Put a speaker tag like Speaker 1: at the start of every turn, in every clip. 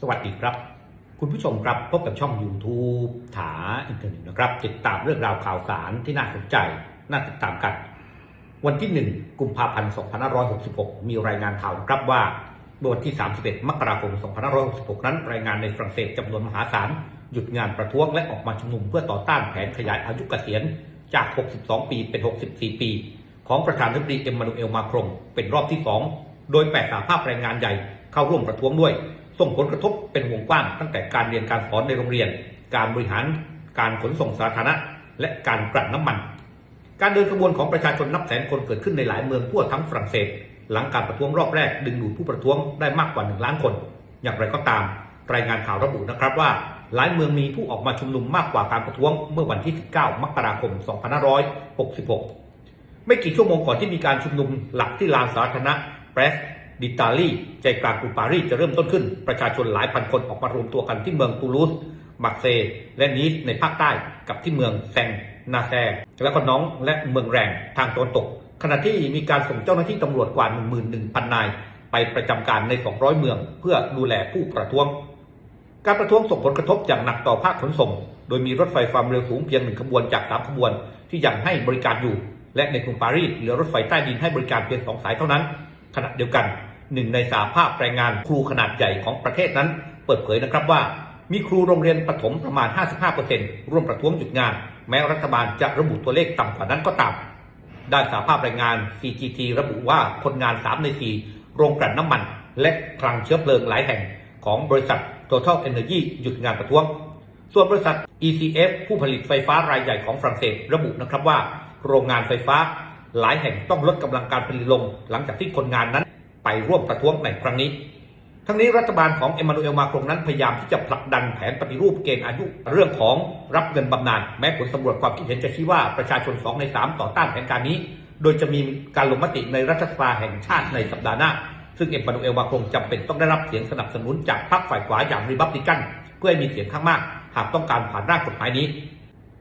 Speaker 1: สวัสดีครับ คุณผู้ชมครับพบกับช่อง YouTube ถาอินเทอร์เน็ตนะครับ ติดตามเรื่องราวข่าวสารที่น่าสนใจ น่าติดตามกัน วันที่ 1 กุมภาพันธ์ 2566 มีรายงานข่าวครับว่าเมื่อวันที่ 31 มกราคม 2566 นั้นรายงานในฝรั่งเศสจำนวนมหาศาล หยุดงานประท้วงและออกมาชุมนุมเพื่อต่อต้านแผนขยายอายุเกษียณจาก 62 ปีเป็น 64 ปี ของประธานาธิบดีเอ็มมานูเอลมาครงเป็นรอบที่ 2 โดยแปดสาภาพแรงงานใหญ่เข้าร่วมประท้วงด้วย ส่งผลกระทบเป็นวงกว้าง ตั้งแต่การเรียนการสอนในโรงเรียน การบริหารการขนส่งสาธารณะ และการกลั่นน้ำมัน การเดินขบวนของประชาชนนับแสนคนเกิดขึ้นในหลายเมืองทั่วทั้งฝรั่งเศส หลังการประท้วงรอบแรกดึงดูดผู้ประท้วงได้มากกว่า1ล้านคน อย่างไรก็ตาม รายงานข่าวระบุนะครับว่า หลายเมืองมีผู้ออกมาชุมนุมมากกว่าการประท้วงเมื่อวันที่ 19 มกราคม 2566 ไม่กี่ชั่วโมงก่อนที่มีการชุมนุมหลักที่ลานสาธารณะเปรส ดิตาลีใจกลางกรุงปารีสจะเริ่มต้นขึ้น ประชาชนหลายพันคนออกมารวมตัวกันที่เมืองตูลูสมักเซย์และนีสในภาคใต้กับที่เมืองแซงนาแซและก็น้องและเมืองแรงทางตะวันตก ขณะที่มีการส่งเจ้าหน้าที่ตำรวจกว่า 11,000 นาย ไปประจำการใน 200 เมือง เพื่อดูแลผู้ประท้วง การประท้วงส่งผลกระทบอย่างหนักต่อภาคขนส่ง โดยมีรถไฟความเร็วสูงเพียงหนึ่งขบวนจากสามขบวนที่ยังให้บริการอยู่ และในกรุงปารีสเหลือรถไฟใต้ดินให้บริการเพียงสองสายเท่านั้น ขณะเดียวกัน หนึ่งในสาภาพแรงงานครูขนาดใหญ่ของประเทศนั้น เปิดเผยนะครับว่า มีครูโรงเรียนประถมประมาณ 55%ร่วมประท้วงหยุดงาน แม้รัฐบาลจะระบุตัวเลขต่ำกว่านั้นก็ตามด้านสาภาพแรงงาน CGT ระบุว่าคนงาน 3 ใน 4 โรงกลั่นน้ำมัน และคลังเชื้อเพลิงหลายแห่งของบริษัท Total Energy หยุดงานประท้วง ส่วนบริษัท ECF ผู้ผลิตไฟฟ้ารายใหญ่ของฝรั่งเศสระบุนะครับว่า โรงงานไฟฟ้าหลายแห่งต้องลดกำลังการผลิตลง หลังจากที่คนงานนั้น ไปร่วมประท้วงในครั้งนี้ ทั้งนี้รัฐบาลของเอ็มมานูเอลมาครงนั้นพยายามที่จะผลักดันแผนปฏิรูปเกณฑ์อายุเรื่องของรับเงินบำนาญแม้ผลสำรวจความคิดเห็นจะชี้ว่าประชาชน2ใน3ต่อต้านแผนการนี้ โดยจะมีการลงมติในรัฐสภาแห่งชาติในสัปดาห์หน้าซึ่งเอ็มมานูเอลมาครงจำเป็นต้องได้รับเสียงสนับสนุนจากพรรคฝ่ายขวาอย่างรีบับลิกันเพื่อให้มีเสียงข้างมาก หากต้องการผ่านร่างกฎหมายนี้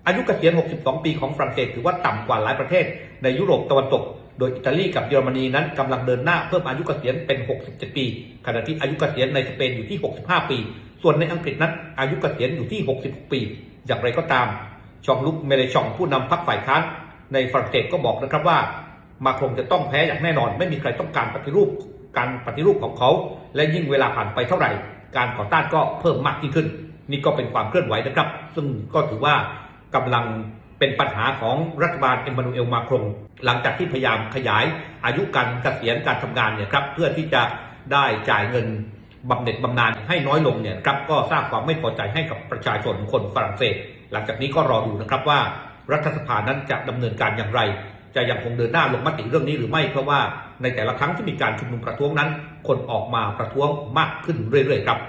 Speaker 1: อายุเกษียณ 62 ปีของฝรั่งเศสถือว่าต่ำกว่าหลายประเทศในยุโรปตะวันตก โดยอิตาลีกับเยอรมนีนั้นกำลังเดินหน้าเพิ่มอายุเกษียณเป็น 67 ปี ขณะที่อายุเกษียณในสเปนอยู่ที่ 65 ปี ส่วนในอังกฤษนั้นอายุเกษียณอยู่ที่ 66 ปี อย่างไรก็ตาม ชองลุกเมเลชองผู้นำพรรคฝ่ายค้านในฝรั่งเศสก็บอกนะครับว่า มาครงจะต้องแพ้อย่างแน่นอน ไม่มีใครต้องการปฏิรูปการปฏิรูปของเขา และยิ่งเวลาผ่านไปเท่าไหร่ การต่อต้านก็เพิ่มมากยิ่งขึ้น นี่ก็เป็นความเคลื่อนไหวนะครับ ซึ่งก็ถือว่ากำลัง เป็นปัญหาของรัฐบาลเอ็มมานูเอลมาครง หลังจากที่พยายามขยายอายุการเกษียณการทำงานเนี่ยครับเพื่อที่จะได้จ่ายเงินบำเหน็จบำนาญให้น้อยลงเนี่ยครับก็สร้างความไม่พอใจให้กับประชาชนคนฝรั่งเศส หลังจากนี้ก็รอดูนะครับว่ารัฐสภานั้นจะดำเนินการอย่างไร จะยังคงเดินหน้าลงมติเรื่องนี้หรือไม่เพราะว่าในแต่ละครั้งที่มีการชุมนุมประท้วงนั้น คนออกมาประท้วงมากขึ้นเรื่อยๆครับ